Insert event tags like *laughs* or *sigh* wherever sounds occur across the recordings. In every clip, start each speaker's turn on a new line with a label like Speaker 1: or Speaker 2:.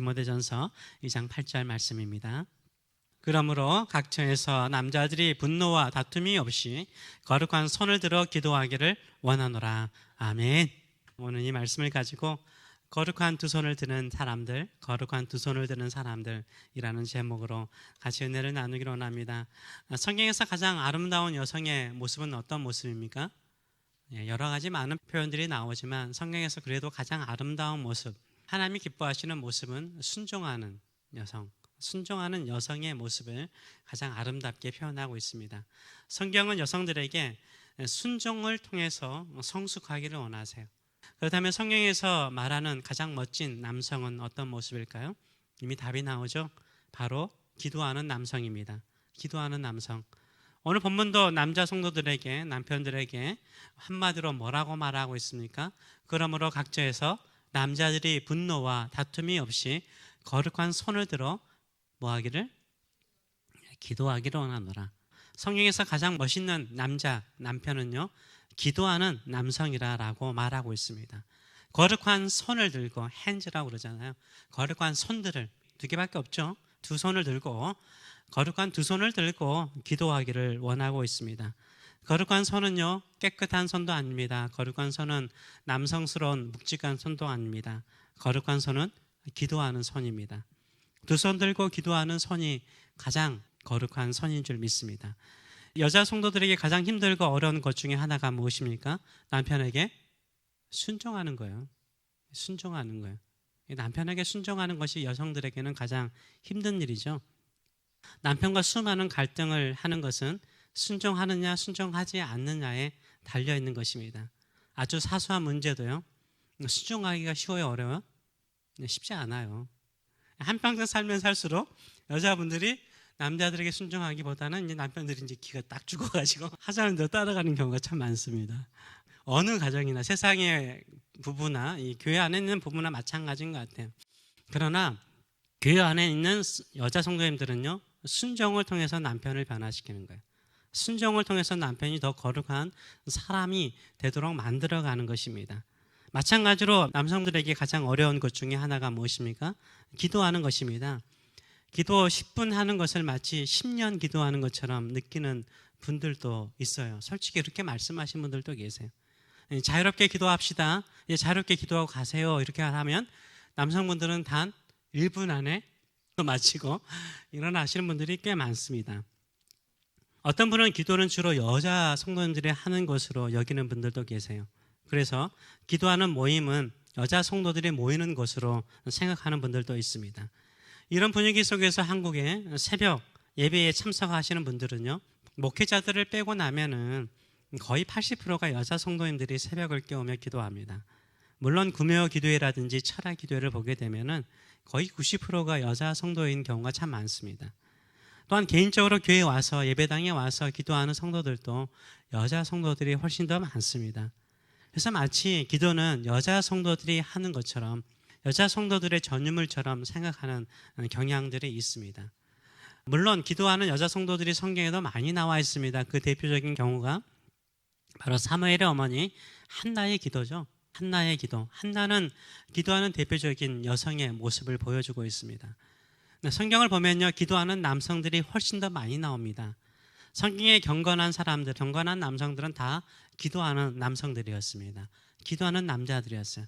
Speaker 1: 디모데전서 2장 8절 말씀입니다. 그러므로 각처에서 남자들이 분노와 다툼이 없이 거룩한 손을 들어 기도하기를 원하노라. 아멘. 오늘 이 말씀을 가지고 거룩한 두 손을 드는 사람들, 거룩한 두 손을 드는 사람들이라는 제목으로 같이 은혜를 나누기로 원합니다. 성경에서 가장 아름다운 여성의 모습은 어떤 모습입니까? 예, 여러 가지 많은 표현들이 나오지만 성경에서 그래도 가장 아름다운 모습, 하나님이 기뻐하시는 모습은 순종하는 여성, 순종하는 여성의 모습을 가장 아름답게 표현하고 있습니다. 성경은 여성들에게 순종을 통해서 성숙하기를 원하세요. 그렇다면 성경에서 말하는 가장 멋진 남성은 어떤 모습일까요? 이미 답이 나오죠. 바로 기도하는 남성입니다. 기도하는 남성. 오늘 본문도 남자 성도들에게 남편들에게 한마디로 뭐라고 말하고 있습니까? 그러므로 각처에서 남자들이 분노와 다툼이 없이 거룩한 손을 들어 뭐하기를 기도하기를 원하노라. 성경에서 가장 멋있는 남자 남편은요 기도하는 남성이라라고 말하고 있습니다. 거룩한 손을 들고 핸즈라고 그러잖아요. 거룩한 손들을 두 개밖에 없죠. 두 손을 들고 거룩한 두 손을 들고 기도하기를 원하고 있습니다. 거룩한 손은요 깨끗한 손도 아닙니다. 거룩한 손은 남성스러운 묵직한 손도 아닙니다. 거룩한 손은 기도하는 손입니다. 두 손 들고 기도하는 손이 가장 거룩한 손인 줄 믿습니다. 여자 성도들에게 가장 힘들고 어려운 것 중에 하나가 무엇입니까? 남편에게 순종하는 거예요. 순종하는 거예요. 남편에게 순종하는 것이 여성들에게는 가장 힘든 일이죠. 남편과 수많은 갈등을 하는 것은 순종하느냐, 순종하지 않느냐에 달려 있는 것입니다. 아주 사소한 문제도요. 순종하기가 쉬워요, 어려워요? 네, 쉽지 않아요. 한평생 살면 살수록 여자분들이 남자들에게 순종하기보다는 이제 남편들이 이제 기가 딱 죽어가지고 *laughs* 하자는 대로 따라가는 경우가 참 많습니다. 어느 가정이나 세상의 부부나 이 교회 안에 있는 부부나 마찬가지인 것 같아요. 그러나 교회 안에 있는 여자 성도님들은요 순종을 통해서 남편을 변화시키는 거예요. 순종을 통해서 남편이 더 거룩한 사람이 되도록 만들어가는 것입니다. 마찬가지로 남성들에게 가장 어려운 것 중에 하나가 무엇입니까? 기도하는 것입니다. 기도 10분 하는 것을 마치 10년 기도하는 것처럼 느끼는 분들도 있어요. 솔직히 그렇게 말씀하신 분들도 계세요. 예, 자유롭게 기도합시다. 예, 자유롭게 기도하고 가세요. 이렇게 하면 남성분들은 단 1분 안에 마치고 *laughs* 일어나시는 분들이 꽤 많습니다. 어떤 분은 기도는 주로 여자 성도님들이 하는 것으로 여기는 분들도 계세요. 그래서 기도하는 모임은 여자 성도들이 모이는 것으로 생각하는 분들도 있습니다. 이런 분위기 속에서 한국에 새벽 예배에 참석하시는 분들은요, 목회자들을 빼고 나면은 거의 80%가 여자 성도님들이 새벽을 깨우며 기도합니다. 물론 구매어 기도회라든지 철학 기도회를 보게 되면은 거의 90%가 여자 성도인 경우가 참 많습니다. 또한 개인적으로 교회에 와서 예배당에 와서 기도하는 성도들도 여자 성도들이 훨씬 더 많습니다. 그래서 마치 기도는 여자 성도들이 하는 것처럼 여자 성도들의 전유물처럼 생각하는 경향들이 있습니다. 물론 기도하는 여자 성도들이 성경에도 많이 나와 있습니다. 그 대표적인 경우가 바로 사무엘의 어머니 한나의 기도죠. 한나의 기도. 한나는 기도하는 대표적인 여성의 모습을 보여주고 있습니다. 성경을 보면요, 기도하는 남성들이 훨씬 더 많이 나옵니다. 성경에 경건한 사람들, 경건한 남성들은 다 기도하는 남성들이었습니다. 기도하는 남자들이었어요.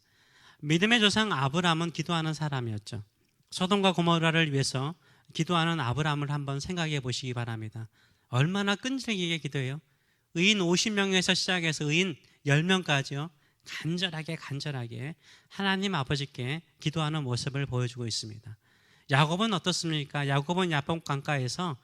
Speaker 1: 믿음의 조상 아브라함은 기도하는 사람이었죠. 소돔과 고모라를 위해서 기도하는 아브라함을 한번 생각해 보시기 바랍니다. 얼마나 끈질기게 기도해요? 의인 50명에서 시작해서 의인 10명까지요. 간절하게 간절하게 하나님 아버지께 기도하는 모습을 보여주고 있습니다. 야곱은 어떻습니까? 야곱은 야복 강가에서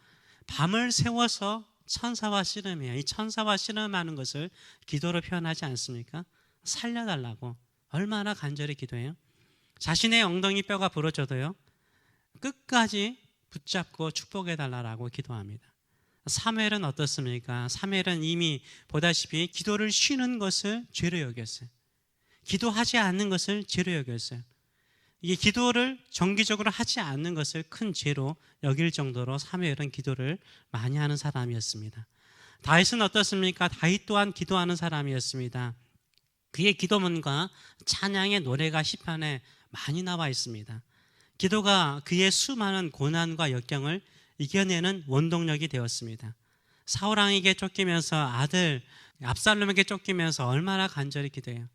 Speaker 1: 밤을 세워서 천사와 씨름해요. 이 천사와 씨름하는 것을 기도로 표현하지 않습니까? 살려달라고 얼마나 간절히 기도해요? 자신의 엉덩이 뼈가 부러져도요. 끝까지 붙잡고 축복해 달라라고 기도합니다. 사무엘은 어떻습니까? 사무엘은 이미 보다시피 기도를 쉬는 것을 죄로 여겼어요. 기도하지 않는 것을 죄로 여겼어요. 이게 기도를 정기적으로 하지 않는 것을 큰 죄로 여길 정도로 사무엘은 기도를 많이 하는 사람이었습니다. 다윗은 어떻습니까? 다윗 또한 기도하는 사람이었습니다. 그의 기도문과 찬양의 노래가 시편에 많이 나와 있습니다. 기도가 그의 수많은 고난과 역경을 이겨내는 원동력이 되었습니다. 사울왕에게 쫓기면서 아들 압살롬에게 쫓기면서 얼마나 간절히 기도해요.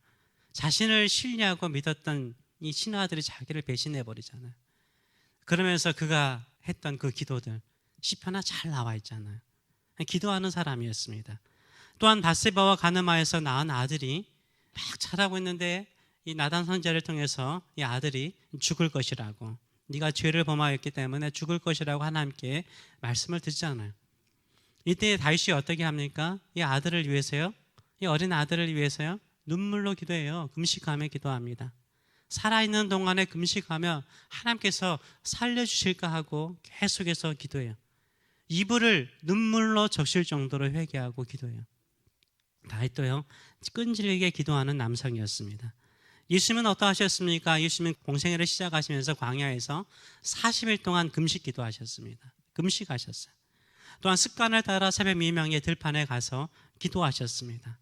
Speaker 1: 자신을 신뢰하고 믿었던 이 신하들이 자기를 배신해 버리잖아요. 그러면서 그가 했던 그 기도들 시편에 잘 나와 있잖아요. 기도하는 사람이었습니다. 또한 바세바와 가늠하에서 낳은 아들이 막 자라고 있는데 이 나단 선제를 통해서 이 아들이 죽을 것이라고 네가 죄를 범하였기 때문에 죽을 것이라고 하나님께 말씀을 듣잖아요. 이때 다윗이 어떻게 합니까? 이 아들을 위해서요. 이 어린 아들을 위해서요. 눈물로 기도해요. 금식하며 기도합니다. 살아있는 동안에 금식하며 하나님께서 살려주실까 하고 계속해서 기도해요. 이불을 눈물로 적실 정도로 회개하고 기도해요. 다윗도요. 끈질기게 기도하는 남성이었습니다. 예수님은 어떠하셨습니까? 예수님은 공생애를 시작하시면서 광야에서 40일 동안 금식 기도하셨습니다. 금식하셨어요. 또한 습관을 따라 새벽 미명의 들판에 가서 기도하셨습니다.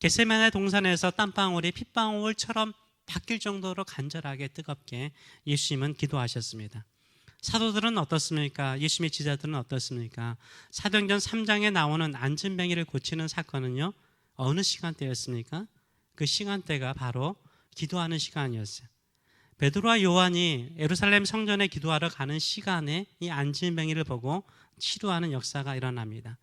Speaker 1: 게세만의 동산에서 땀방울이 핏방울처럼 바뀔 정도로 간절하게 뜨겁게 예수님은 기도하셨습니다. 사도들은 어떻습니까? 예수님의 지자들은 어떻습니까? 사도행전 3장에 나오는 안진뱅이를 고치는 사건은요. 어느 시간대였습니까? 그 시간대가 바로 기도하는 시간이었어요. 베드로와 요한이 예루살렘 성전에 기도하러 가는 시간에 이 안진뱅이를 보고 치료하는 역사가 일어납니다.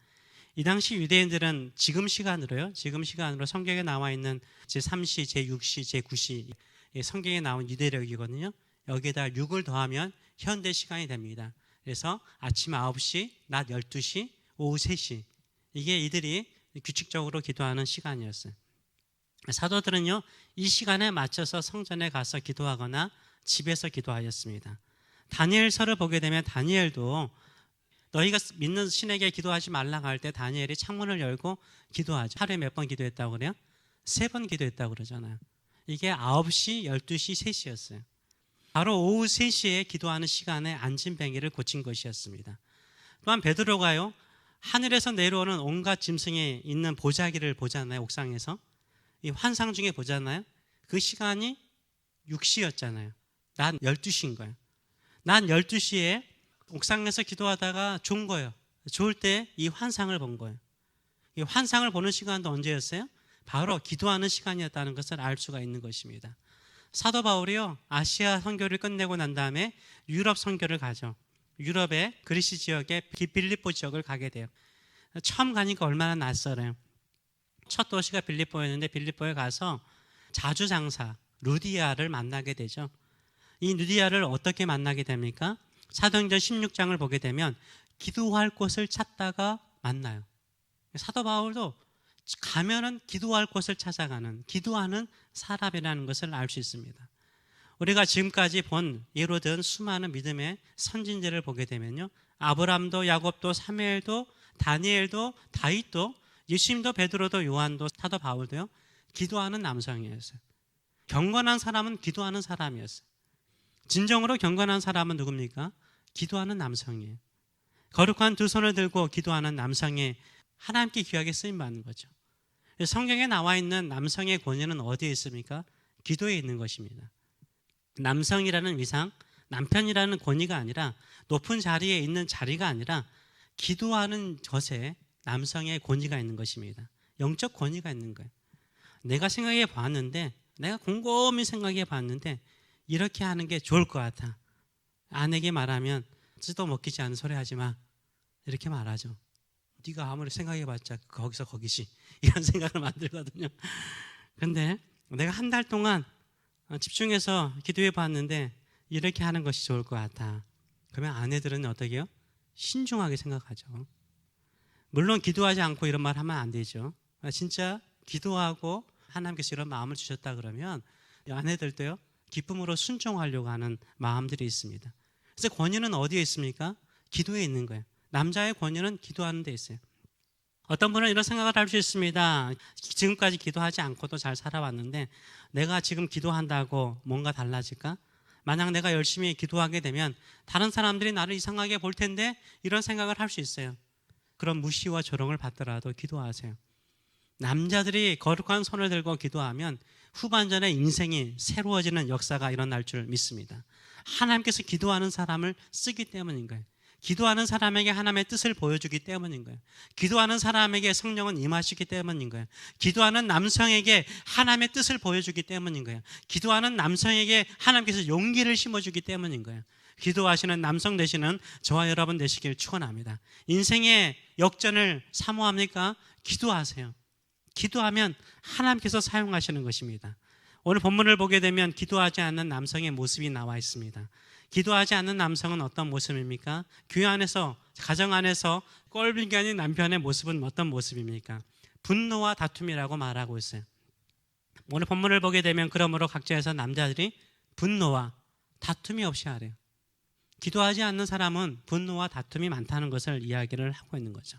Speaker 1: 이 당시 유대인들은 지금 시간으로요. 지금 시간으로 성경에 나와 있는 제3시, 제6시, 제9시 성경에 나온 유대력이거든요. 여기에다 6을 더하면 현대 시간이 됩니다. 그래서 아침 9시, 낮 12시, 오후 3시. 이게 이들이 규칙적으로 기도하는 시간이었어요. 사도들은요, 이 시간에 맞춰서 성전에 가서 기도하거나 집에서 기도하였습니다. 다니엘서를 보게 되면 다니엘도 너희가 믿는 신에게 기도하지 말라고 할때 다니엘이 창문을 열고 기도하죠. 하루에 몇 번 기도했다고 그래요? 세 번 기도했다고 그러잖아요. 이게 9시, 12시, 3시였어요. 바로 오후 3시에 기도하는 시간에 안진뱅이를 고친 것이었습니다. 또한 베드로가요. 하늘에서 내려오는 온갖 짐승이 있는 보자기를 보잖아요. 옥상에서. 이 환상 중에 보잖아요. 그 시간이 6시였잖아요. 난 12시인 거예요. 난 12시에 옥상에서 기도하다가 좋은 거예요. 좋을 때 이 환상을 본 거예요. 이 환상을 보는 시간도 언제였어요? 바로 기도하는 시간이었다는 것을 알 수가 있는 것입니다. 사도 바울이요 아시아 선교를 끝내고 난 다음에 유럽 선교를 가죠. 유럽의 그리스 지역의 빌립보 지역을 가게 돼요. 처음 가니까 얼마나 낯설어요. 첫 도시가 빌립보였는데 빌립보에 가서 자주 장사 루디아를 만나게 되죠. 이 루디아를 어떻게 만나게 됩니까? 사도행전 16장을 보게 되면 기도할 곳을 찾다가 만나요. 사도 바울도 가면은 기도할 곳을 찾아가는 기도하는 사람이라는 것을 알 수 있습니다. 우리가 지금까지 본 예로 든 수많은 믿음의 선진들을 보게 되면요. 아브람도 야곱도 사무엘도 다니엘도 다윗도 예수님도 베드로도 요한도 사도 바울도요. 기도하는 남성이었어요. 경건한 사람은 기도하는 사람이었어요. 진정으로 경건한 사람은 누굽니까? 기도하는 남성이에요. 거룩한 두 손을 들고 기도하는 남성이 하나님께 귀하게 쓰임 받는 거죠. 성경에 나와 있는 남성의 권위는 어디에 있습니까? 기도에 있는 것입니다. 남성이라는 위상, 남편이라는 권위가 아니라 높은 자리에 있는 자리가 아니라 기도하는 것에 남성의 권위가 있는 것입니다. 영적 권위가 있는 거예요. 내가 생각해 봤는데, 내가 곰곰이 생각해 봤는데, 이렇게 하는 게 좋을 것 같아. 아내에게 말하면, 찌도 먹히지 않은 소리 하지 마. 이렇게 말하죠. 네가 아무리 생각해봤자 거기서 거기시 *laughs* 이런 생각을 만들거든요. 근데 내가 한 달 동안 집중해서 기도해 봤는데 이렇게 하는 것이 좋을 것 같아. 그러면 아내들은 어떻게 요 신중하게 생각하죠. 물론 기도하지 않고 이런 말 하면 안 되죠. 진짜 기도하고 하나님께서 이런 마음을 주셨다 그러면 아내들도요 기쁨으로 순종하려고 하는 마음들이 있습니다. 그래서 권위는 어디에 있습니까? 기도에 있는 거예요. 남자의 권위는 기도하는 데 있어요. 어떤 분은 이런 생각을 할 수 있습니다. 지금까지 기도하지 않고도 잘 살아왔는데 내가 지금 기도한다고 뭔가 달라질까? 만약 내가 열심히 기도하게 되면 다른 사람들이 나를 이상하게 볼 텐데 이런 생각을 할 수 있어요. 그런 무시와 조롱을 받더라도 기도하세요. 남자들이 거룩한 손을 들고 기도하면 후반전에 인생이 새로워지는 역사가 일어날 줄 믿습니다. 하나님께서 기도하는 사람을 쓰기 때문인 거예요. 기도하는 사람에게 하나님의 뜻을 보여주기 때문인 거예요. 기도하는 사람에게 성령은 임하시기 때문인 거예요. 기도하는 남성에게 하나님의 뜻을 보여주기 때문인 거예요. 기도하는 남성에게 하나님께서 용기를 심어주기 때문인 거예요. 기도하시는 남성 되시는 저와 여러분 되시길 축원합니다. 인생의 역전을 사모합니까? 기도하세요. 기도하면 하나님께서 사용하시는 것입니다. 오늘 본문을 보게 되면 기도하지 않는 남성의 모습이 나와 있습니다. 기도하지 않는 남성은 어떤 모습입니까? 교회 안에서 가정 안에서 꼴불기 아닌 남편의 모습은 어떤 모습입니까? 분노와 다툼이라고 말하고 있어요. 오늘 본문을 보게 되면 그러므로 각자에서 남자들이 분노와 다툼이 없이 하래요. 기도하지 않는 사람은 분노와 다툼이 많다는 것을 이야기를 하고 있는 거죠.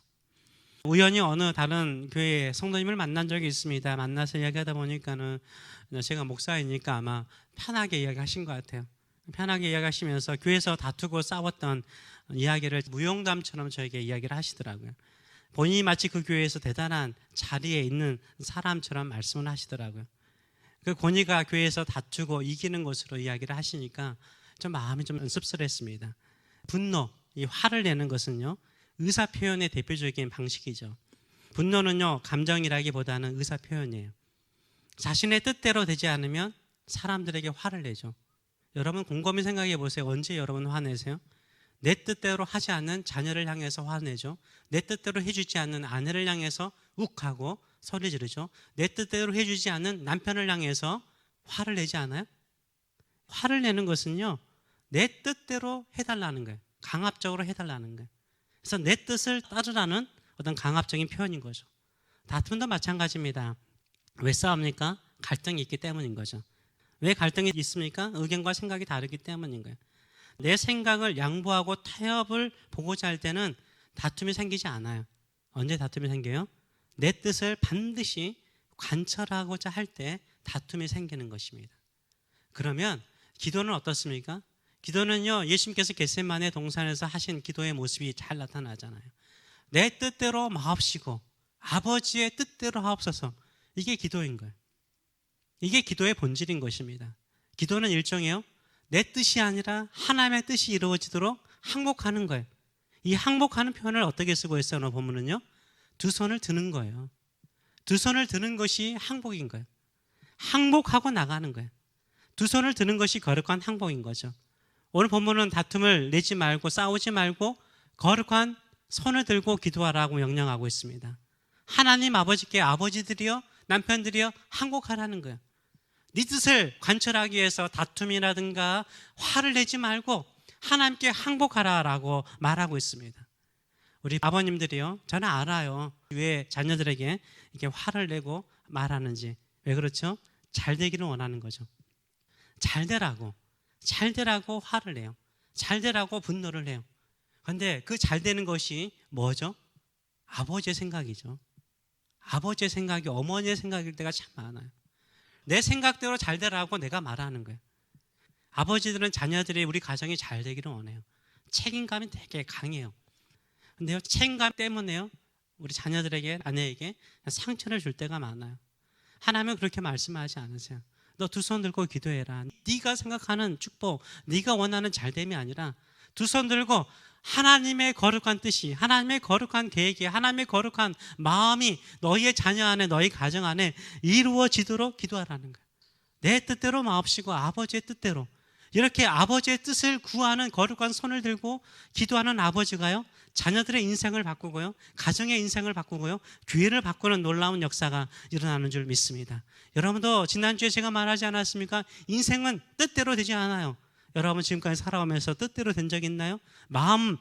Speaker 1: 우연히 어느 다른 교회 성도님을 만난 적이 있습니다. 만나서 이야기하다 보니까는 제가 목사이니까 아마 편하게 이야기하신 것 같아요. 편하게 이야기하시면서 교회에서 다투고 싸웠던 이야기를 무용담처럼 저에게 이야기를 하시더라고요. 본인이 마치 그 교회에서 대단한 자리에 있는 사람처럼 말씀을 하시더라고요. 그 권위가 교회에서 다투고 이기는 것으로 이야기를 하시니까 좀 마음이 좀 씁쓸했습니다. 분노, 이 화를 내는 것은요, 의사 표현의 대표적인 방식이죠. 분노는요, 감정이라기보다는 의사 표현이에요. 자신의 뜻대로 되지 않으면 사람들에게 화를 내죠. 여러분 곰곰이 생각해 보세요. 언제 여러분 화내세요? 내 뜻대로 하지 않는 자녀를 향해서 화내죠. 내 뜻대로 해주지 않는 아내를 향해서 욱하고 소리 지르죠. 내 뜻대로 해주지 않는 남편을 향해서 화를 내지 않아요? 화를 내는 것은요, 내 뜻대로 해달라는 거예요. 강압적으로 해달라는 거예요. 그래서 내 뜻을 따르라는 어떤 강압적인 표현인 거죠. 다툼도 마찬가지입니다. 왜 싸웁니까? 갈등이 있기 때문인 거죠. 왜 갈등이 있습니까? 의견과 생각이 다르기 때문인 거예요. 내 생각을 양보하고 타협을 보고자 할 때는 다툼이 생기지 않아요. 언제 다툼이 생겨요? 내 뜻을 반드시 관철하고자 할 때 다툼이 생기는 것입니다. 그러면 기도는 어떻습니까? 기도는요, 예수님께서 겟세만의 동산에서 하신 기도의 모습이 잘 나타나잖아요. 내 뜻대로 마옵시고 아버지의 뜻대로 하옵소서. 이게 기도인 거예요. 이게 기도의 본질인 것입니다. 기도는 일종이요. 내 뜻이 아니라 하나님의 뜻이 이루어지도록 항복하는 거예요. 이 항복하는 표현을 어떻게 쓰고 있어요? 본문은요. 두 손을 드는 거예요. 두 손을 드는 것이 항복인 거예요. 항복하고 나가는 거예요. 두 손을 드는 것이 거룩한 항복인 거죠. 오늘 본문은 다툼을 내지 말고 싸우지 말고 거룩한 손을 들고 기도하라고 명령하고 있습니다. 하나님 아버지께 아버지들이요 남편들이요 항복하라는 거예요. 네 뜻을 관철하기 위해서 다툼이라든가 화를 내지 말고 하나님께 항복하라라고 말하고 있습니다. 우리 아버님들이요, 저는 알아요. 왜 자녀들에게 이렇게 화를 내고 말하는지. 왜 그렇죠? 잘 되기를 원하는 거죠. 잘 되라고. 잘 되라고 화를 내요. 잘 되라고 분노를 해요. 그런데 그 잘 되는 것이 뭐죠? 아버지의 생각이죠. 아버지의 생각이 어머니의 생각일 때가 참 많아요. 내 생각대로 잘 되라고 내가 말하는 거예요. 아버지들은 자녀들이 우리 가정이 잘 되기를 원해요. 책임감이 되게 강해요. 근데요, 책임감 때문에요, 우리 자녀들에게, 아내에게 상처를 줄 때가 많아요. 하나님은 그렇게 말씀하지 않으세요. 너 두 손 들고 기도해라. 네가 생각하는 축복, 네가 원하는 잘됨이 아니라 두 손 들고 하나님의 거룩한 뜻이, 하나님의 거룩한 계획이, 하나님의 거룩한 마음이 너희의 자녀 안에, 너희 가정 안에 이루어지도록 기도하라는 거예요. 내 뜻대로 마옵시고 아버지의 뜻대로. 이렇게 아버지의 뜻을 구하는 거룩한 손을 들고 기도하는 아버지가요, 자녀들의 인생을 바꾸고요, 가정의 인생을 바꾸고요, 교회를 바꾸는 놀라운 역사가 일어나는 줄 믿습니다. 여러분도 지난주에 제가 말하지 않았습니까? 인생은 뜻대로 되지 않아요. 여러분 지금까지 살아오면서 뜻대로 된 적 있나요? 마음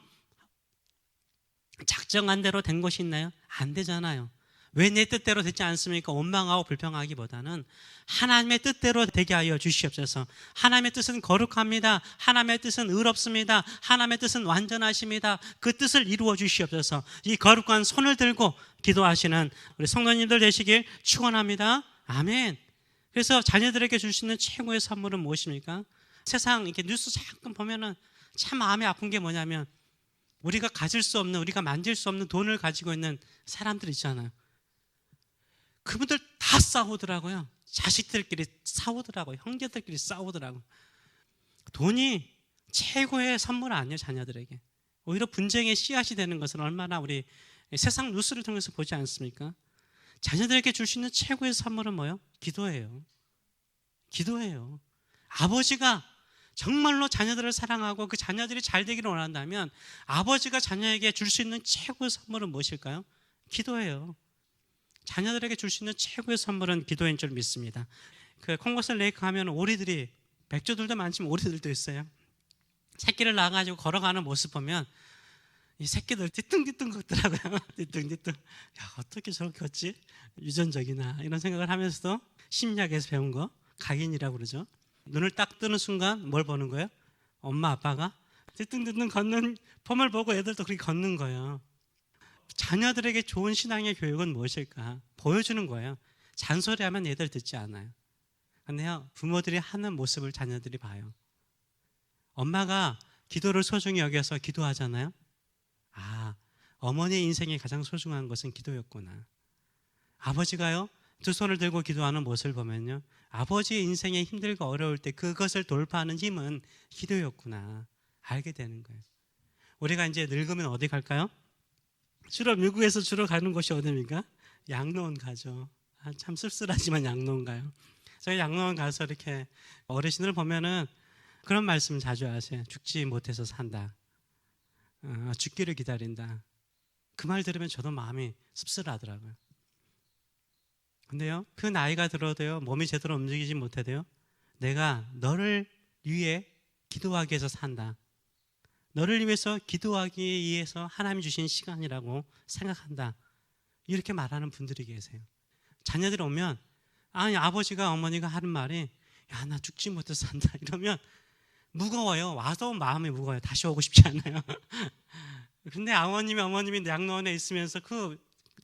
Speaker 1: 작정한 대로 된 것이 있나요? 안 되잖아요. 왜 내 뜻대로 되지 않습니까? 원망하고 불평하기보다는 하나님의 뜻대로 되게 하여 주시옵소서. 하나님의 뜻은 거룩합니다. 하나님의 뜻은 의롭습니다. 하나님의 뜻은 완전하십니다. 그 뜻을 이루어 주시옵소서. 이 거룩한 손을 들고 기도하시는 우리 성도님들 되시길 축원합니다. 아멘. 그래서 자녀들에게 줄 수 있는 최고의 선물은 무엇입니까? 세상 이렇게 뉴스 잠깐 보면은 참 마음이 아픈 게 뭐냐면 우리가 가질 수 없는 우리가 만질 수 없는 돈을 가지고 있는 사람들 있잖아요. 그분들 다 싸우더라고요. 자식들끼리 싸우더라고. 형제들끼리 싸우더라고. 돈이 최고의 선물 아니에요, 자녀들에게. 오히려 분쟁의 씨앗이 되는 것은 얼마나 우리 세상 뉴스를 통해서 보지 않습니까? 자녀들에게 줄 수 있는 최고의 선물은 뭐예요? 기도예요. 기도예요. 아버지가 정말로 자녀들을 사랑하고 그 자녀들이 잘 되기를 원한다면 아버지가 자녀에게 줄 수 있는 최고의 선물은 무엇일까요? 기도예요. 자녀들에게 줄 수 있는 최고의 선물은 기도인 줄 믿습니다. 그 콩고스 레이크 하면 오리들이 백조들도 많지만 오리들도 있어요. 새끼를 낳아가지고 걸어가는 모습 보면 이 새끼들 뒤뚱뒤뚱 걷더라고요. *laughs* 뒤뚱뒤뚱. 야 어떻게 저렇게 걷지? 유전적이나 이런 생각을 하면서도 심리학에서 배운 거 각인이라고 그러죠. 눈을 딱 뜨는 순간 뭘 보는 거예요? 엄마 아빠가 뒤뚱뒤뚱 걷는 폼을 보고 애들도 그렇게 걷는 거예요. 자녀들에게 좋은 신앙의 교육은 무엇일까? 보여주는 거예요. 잔소리하면 애들 듣지 않아요. 근데요, 부모들이 하는 모습을 자녀들이 봐요. 엄마가 기도를 소중히 여겨서 기도하잖아요. 아, 어머니의 인생에 가장 소중한 것은 기도였구나. 아버지가요, 두 손을 들고 기도하는 모습을 보면요. 아버지의 인생에 힘들고 어려울 때 그것을 돌파하는 힘은 기도였구나. 알게 되는 거예요. 우리가 이제 늙으면 어디 갈까요? 주로 미국에서 주로 가는 곳이 어디입니까? 양로원 가죠. 아, 참 씁쓸하지만 양로원 가요. 저희 양로원 가서 이렇게 어르신을 보면은 그런 말씀 자주 하세요. 죽지 못해서 산다. 어, 죽기를 기다린다. 그 말 들으면 저도 마음이 씁쓸하더라고요. 근데요, 그 나이가 들어도요, 몸이 제대로 움직이지 못해도요, 내가 너를 위해 기도하기 위해서 산다. 너를 위해서 기도하기 위해서 하나님 주신 시간이라고 생각한다. 이렇게 말하는 분들이 계세요. 자녀들이 오면, 아니, 아버지가 어머니가 하는 말이, 야, 나 죽지 못해서 산다. *laughs* 이러면 무거워요. 와서 마음이 무거워요. 다시 오고 싶지 않아요. *laughs* 근데 아버님이 어머님이 양로원에 있으면서 그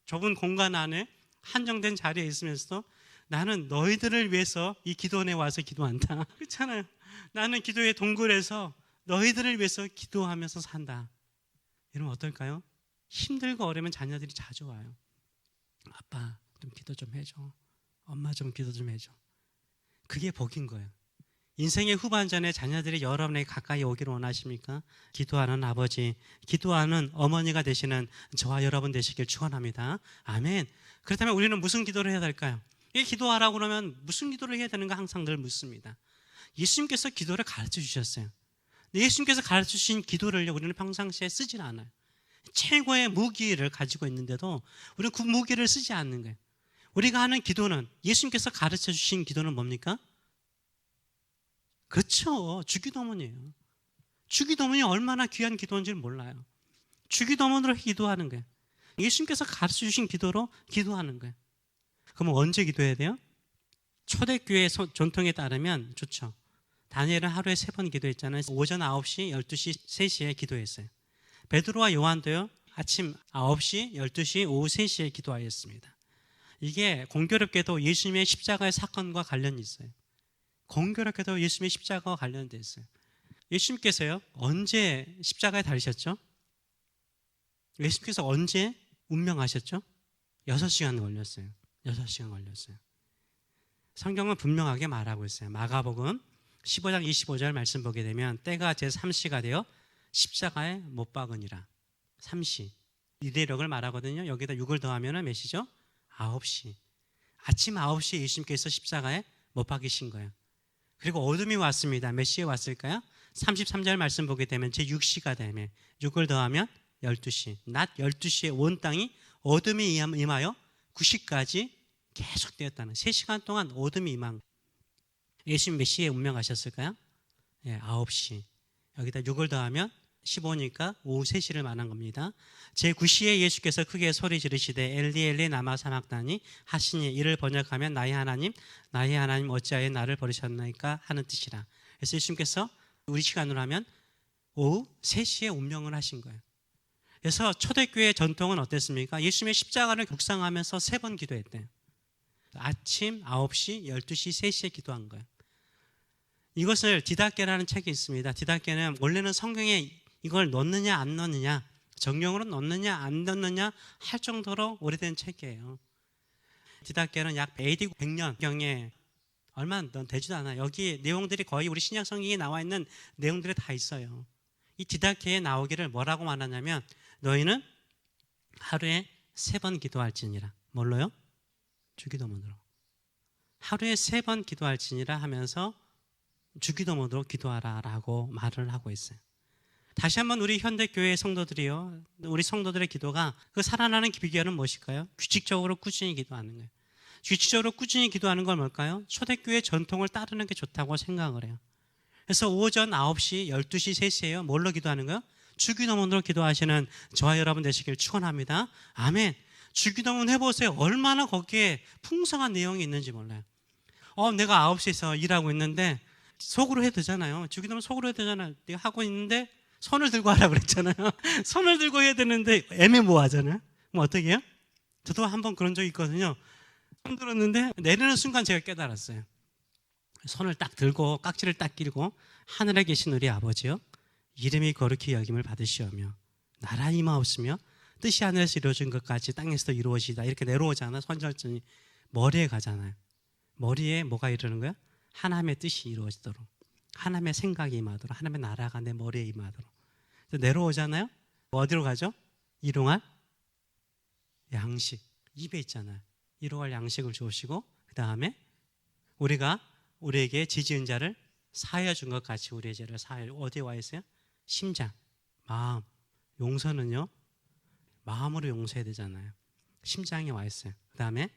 Speaker 1: 좁은 공간 안에 한정된 자리에 있으면서도 나는 너희들을 위해서 이 기도원에 와서 기도한다. *laughs* 그렇잖아요. 나는 기도의 동굴에서 너희들을 위해서 기도하면서 산다. 이러면 어떨까요? 힘들고 어려면 자녀들이 자주 와요. 아빠 좀 기도 좀 해줘. 엄마 좀 기도 좀 해줘. 그게 복인 거예요. 인생의 후반전에 자녀들이 여러분에게 가까이 오기를 원하십니까? 기도하는 아버지, 기도하는 어머니가 되시는 저와 여러분 되시길 축원합니다. 아멘. 그렇다면 우리는 무슨 기도를 해야 될까요? 이 기도하라고 그러면 무슨 기도를 해야 되는가 항상 늘 묻습니다. 예수님께서 기도를 가르쳐 주셨어요. 예수님께서 가르쳐 주신 기도를 우리는 평상시에 쓰질 않아요. 최고의 무기를 가지고 있는데도 우리는 그 무기를 쓰지 않는 거예요. 우리가 하는 기도는 예수님께서 가르쳐 주신 기도는 뭡니까? 그렇죠. 주기도문이에요. 주기도문이 얼마나 귀한 기도인지를 몰라요. 주기도문으로 기도하는 거예요. 예수님께서 가르쳐 주신 기도로 기도하는 거예요. 그럼 언제 기도해야 돼요? 초대교회 전통에 따르면 좋죠. 다니엘은 하루에 세 번 기도했잖아요. 오전 9시, 12시, 3시에 기도했어요. 베드로와 요한도요. 아침 9시, 12시, 오후 3시에 기도하였습니다. 이게 공교롭게도 예수님의 십자가의 사건과 관련이 있어요. 공교롭게도 예수님의 십자가와 관련돼 있어요. 예수님께서요 언제 십자가에 달리셨죠? 예수님께서 언제 운명하셨죠? 6시간 걸렸어요. 6시간 걸렸어요. 성경은 분명하게 말하고 있어요. 마가복음 15장 25절 말씀 보게 되면 때가 제 3시가 되어 십자가에 못 박으니라. 3시. 이대력을 말하거든요. 여기다 6을 더하면 몇 시죠? 9시. 아침 9시에 예수님께서 십자가에 못 박이신 거예요. 그리고 어둠이 왔습니다. 몇 시에 왔을까요? 33절 말씀 보게 되면 제 6시가 되면 6을 더하면 12시. 낮 12시에 온 땅이 어둠이 임하여 9시까지 계속되었다는 3시간 동안 어둠이 임한 예수님 몇 시에 운명하셨을까요? 예, 9시. 여기다 6을 더하면 15니까 오후 3시를 말한 겁니다. 제9시에 예수께서 크게 소리 지르시되 엘리 엘리 나마 사막다니 하시니 이를 번역하면 나의 하나님 나의 하나님 어찌하여 나를 버리셨나이까 하는 뜻이라. 그래서 예수님께서 우리 시간으로 하면 오후 3시에 운명을 하신 거예요. 그래서 초대교회 전통은 어땠습니까? 예수님의 십자가를 묵상하면서 세 번 기도했대요. 아침 9시, 12시, 3시에 기도한 거예요. 이것을 디다케라는 책이 있습니다. 디다케는 원래는 성경에 이걸 넣느냐 안 넣느냐 정령으로 넣느냐 안 넣느냐 할 정도로 오래된 책이에요. 디다케는 약 AD 100년경에 얼마 넌 되지도 않아. 여기 내용들이 거의 우리 신약 성경에 나와 있는 내용들이 다 있어요. 이 디다케에 나오기를 뭐라고 말하냐면 너희는 하루에 세 번 기도할지니라. 뭘로요? 주기도문으로. 하루에 세 번 기도할지니라 하면서 주기도문으로 기도하라라고 말을 하고 있어요. 다시 한번 우리 현대 교회 성도들이요, 우리 성도들의 기도가 그 살아나는 비결은 무엇일까요? 규칙적으로 꾸준히 기도하는 거예요. 규칙적으로 꾸준히 기도하는 건 뭘까요? 초대교회 전통을 따르는 게 좋다고 생각을 해요. 그래서 오전 9시, 12시, 3시에요. 뭘로 기도하는 거요? 주기도문으로 기도하시는 저와 여러분 되시길 축원합니다. 아멘. 주기도문 해보세요. 얼마나 거기에 풍성한 내용이 있는지 몰라요. 어, 내가 9시에서 일하고 있는데 속으로 해도 되잖아요. 주기도문 속으로 해도 되잖아요. 내가 하고 있는데 손을 들고 하라 그랬잖아요. *laughs* 손을 들고 해야 되는데 애매모호하잖아요. 뭐 어떻게 해요? 저도 한 번 그런 적이 있거든요. 손 들었는데 내리는 순간 제가 깨달았어요. 손을 딱 들고 깍지를 딱 끼고 하늘에 계신 우리 아버지요. 이름이 거룩히 여김을 받으시오며 나라 임하옵으며 뜻이 하늘에서 이루어진 것까지 땅에서도 이루어지다 이렇게 내려오잖아 선절전이 머리에 가잖아요 머리에 뭐가 이르는 거야? 하나님의 뜻이 이루어지도록 하나님의 생각이 임하도록 하나님의 나라가 내 머리에 임하도록 내려오잖아요 어디로 가죠? 일용할 양식 입에 있잖아요 일용할 양식을 주시고 그 다음에 우리가 우리에게 지지은 자를 사하여 준 것 같이 우리의 죄를 사하여 어디에 와 있어요? 심장, 마음, 용서는요 마음으로 용서해야 되잖아요. 심장에 와 있어요. 그 다음에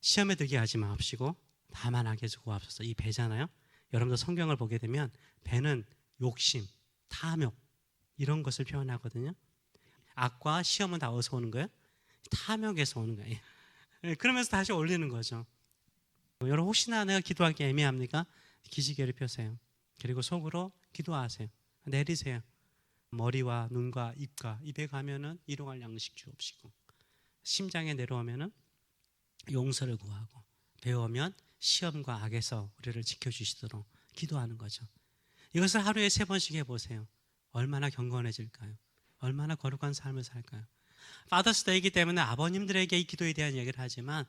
Speaker 1: 시험에 들게 하지 마옵시고 다만 하게 해주고 앞서서 이 배잖아요. 여러분들 성경을 보게 되면 배는 욕심, 탐욕 이런 것을 표현하거든요. 악과 시험은 다 어디서 오는 거예요? 탐욕에서 오는 거예요. 예, 그러면서 다시 올리는 거죠. 여러분 혹시나 내가 기도하기 애매합니까? 기지개를 펴세요. 그리고 속으로 기도하세요. 내리세요. 머리와 눈과 입과 입에 가면은 일용할 양식 주옵시고 심장에 내려오면은 용서를 구하고 배우면 시험과 악에서 우리를 지켜주시도록 기도하는 거죠. 이것을 하루에 세 번씩 해보세요. 얼마나 경건해질까요? 얼마나 거룩한 삶을 살까요? 파더스 데이기 때문에 아버님들에게 이 기도에 대한 얘기를 하지만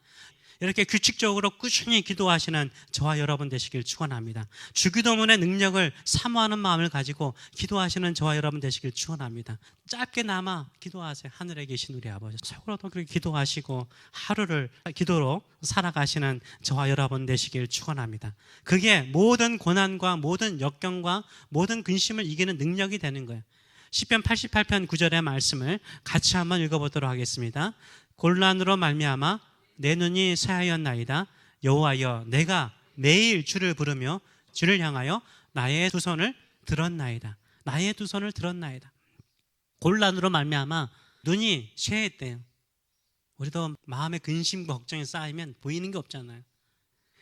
Speaker 1: 이렇게 규칙적으로 꾸준히 기도하시는 저와 여러분 되시길 축원합니다. 주기도문의 능력을 사모하는 마음을 가지고 기도하시는 저와 여러분 되시길 축원합니다. 짧게나마 기도하세요. 하늘에 계신 우리 아버지. 속으로도 그렇게 기도하시고 하루를 기도로 살아가시는 저와 여러분 되시길 축원합니다. 그게 모든 고난과 모든 역경과 모든 근심을 이기는 능력이 되는 거예요. 10편 88편 9절의 말씀을 같이 한번 읽어보도록 하겠습니다. 곤란으로 말미암아 내 눈이 새하였나이다. 여호와여 내가 매일 주를 부르며 주를 향하여 나의 두 손을 들었나이다. 나의 두 손을 들었나이다. 곤란으로 말미암아 눈이 쇠했대요. 우리도 마음에 근심과 걱정이 쌓이면 보이는 게 없잖아요.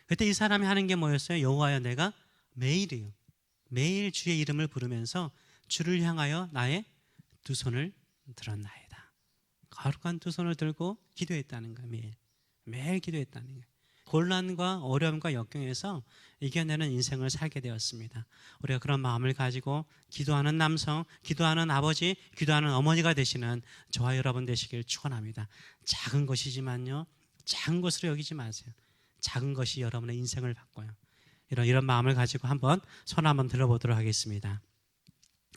Speaker 1: 그때 이 사람이 하는 게 뭐였어요? 여호와여 내가 매일이요. 매일 주의 이름을 부르면서 주를 향하여 나의 두 손을 들었나이다. 거룩한 두 손을 들고 기도했다는 거예요. 매일. 매일 기도했다는 거예요. 곤란과 어려움과 역경에서 이겨내는 인생을 살게 되었습니다. 우리가 그런 마음을 가지고 기도하는 남성, 기도하는 아버지, 기도하는 어머니가 되시는 저와 여러분 되시길 축원합니다. 작은 것이지만요. 작은 것으로 여기지 마세요. 작은 것이 여러분의 인생을 바꿔요. 이런 이런 마음을 가지고 한번 손 한번 들어보도록 하겠습니다.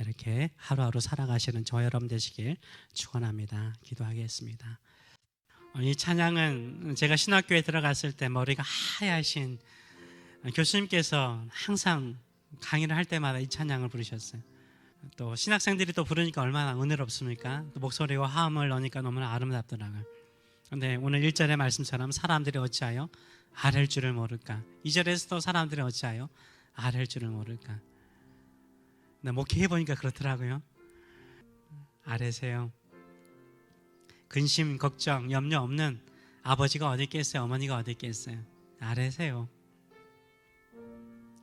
Speaker 1: 이렇게 하루하루 살아가시는 저 여러분 되시길 축원합니다. 기도하겠습니다. 이 찬양은 제가 신학교에 들어갔을 때 머리가 하얗신 교수님께서 항상 강의를 할 때마다 이 찬양을 부르셨어요. 또 신학생들이 또 부르니까 얼마나 은혜롭습니까? 또 목소리와 화음을 넣으니까 너무나 아름답더라고요. 근데 오늘 1절의 말씀처럼 사람들이 어찌하여 아랠 줄을 모를까? 2절에서도 사람들이 어찌하여 아랠 줄을 모를까? 나 목회해 보니까 그렇더라고요. 아래세요. 근심, 걱정, 염려 없는 아버지가 어디 있겠어요? 어머니가 어디 있겠어요? 아래세요.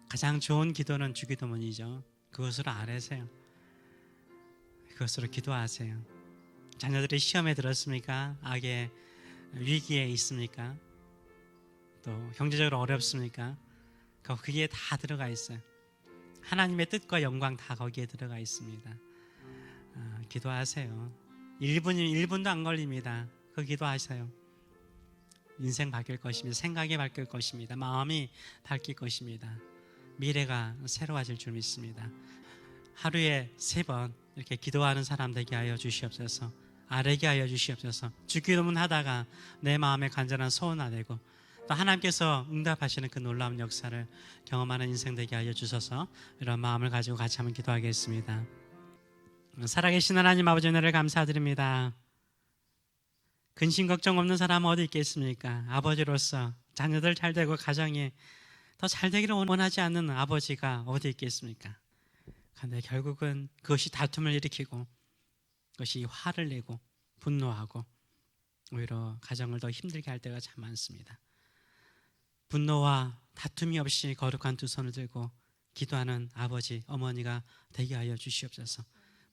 Speaker 1: 가장 좋은 기도는 주기도문이죠. 그것으로 아뢰세요. 그것으로 기도하세요. 자녀들이 시험에 들었습니까? 악의 위기에 있습니까? 또 경제적으로 어렵습니까? 거기에 다 들어가 있어요. 하나님의 뜻과 영광 다 거기에 들어가 있습니다. 아, 기도하세요. 1분 1분도 안 걸립니다. 그 기도하세요. 인생 바뀔 것입니다. 생각이 바뀔 것입니다. 마음이 바뀔 것입니다. 미래가 새로워질 줄 믿습니다. 하루에 세 번 이렇게 기도하는 사람 되게 하여 주시옵소서. 아뢰게 하여 주시옵소서. 주기도문 하다가 내 마음에 간절한 소원 아되고 또 하나님께서 응답하시는 그 놀라운 역사를 경험하는 인생 되게 하여 주셔서 이런 마음을 가지고 같이 한번 기도하겠습니다. 살아계신 하나님 아버지 은혜를 감사드립니다. 근심 걱정 없는 사람 어디 있겠습니까? 아버지로서 자녀들 잘 되고 가정이 더 잘 되기를 원하지 않는 아버지가 어디 있겠습니까? 근데 결국은 그것이 다툼을 일으키고 그것이 화를 내고 분노하고 오히려 가정을 더 힘들게 할 때가 참 많습니다. 분노와 다툼이 없이 거룩한 두 손을 들고 기도하는 아버지, 어머니가 되게 하여 주시옵소서.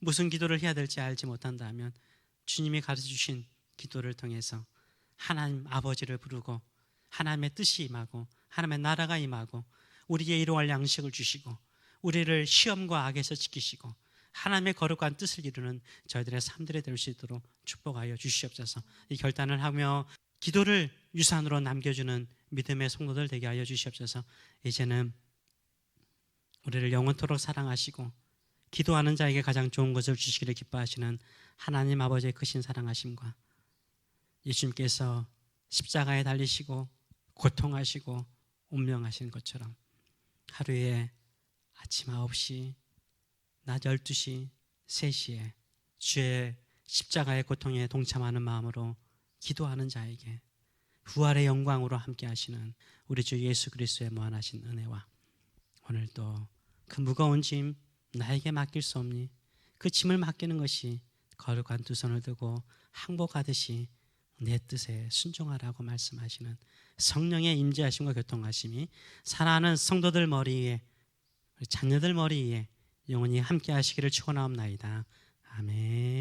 Speaker 1: 무슨 기도를 해야 될지 알지 못한다면 주님이 가르쳐 주신 기도를 통해서 하나님 아버지를 부르고 하나님의 뜻이 임하고 하나님의 나라가 임하고 우리에게 이루어갈 양식을 주시고 우리를 시험과 악에서 지키시고 하나님의 거룩한 뜻을 이루는 저희들의 삶들이 될수 있도록 축복하여 주시옵소서. 이 결단을 하며 기도를 유산으로 남겨주는 믿음의 성도들 되게 하여 주시옵소서. 이제는 우리를 영원토록 사랑하시고 기도하는 자에게 가장 좋은 것을 주시기를 기뻐하시는 하나님 아버지의 크신 사랑하심과 예수님께서 십자가에 달리시고 고통하시고 운명하신 것처럼 하루에 아침 9시, 낮 12시, 3시에 주의 십자가의 고통에 동참하는 마음으로 기도하는 자에게 부활의 영광으로 함께 하시는 우리 주 예수 그리스도의 무한하신 은혜와 오늘도 그 무거운 짐 나에게 맡길 수 없니? 그 짐을 맡기는 것이 거룩한 두 손을 들고 항복하듯이 내 뜻에 순종하라고 말씀하시는 성령의 임재하심과 교통하심이 사랑하는 성도들 머리 위에 자녀들 머리 위에 영원히 함께 하시기를 축원하옵나이다. 아멘.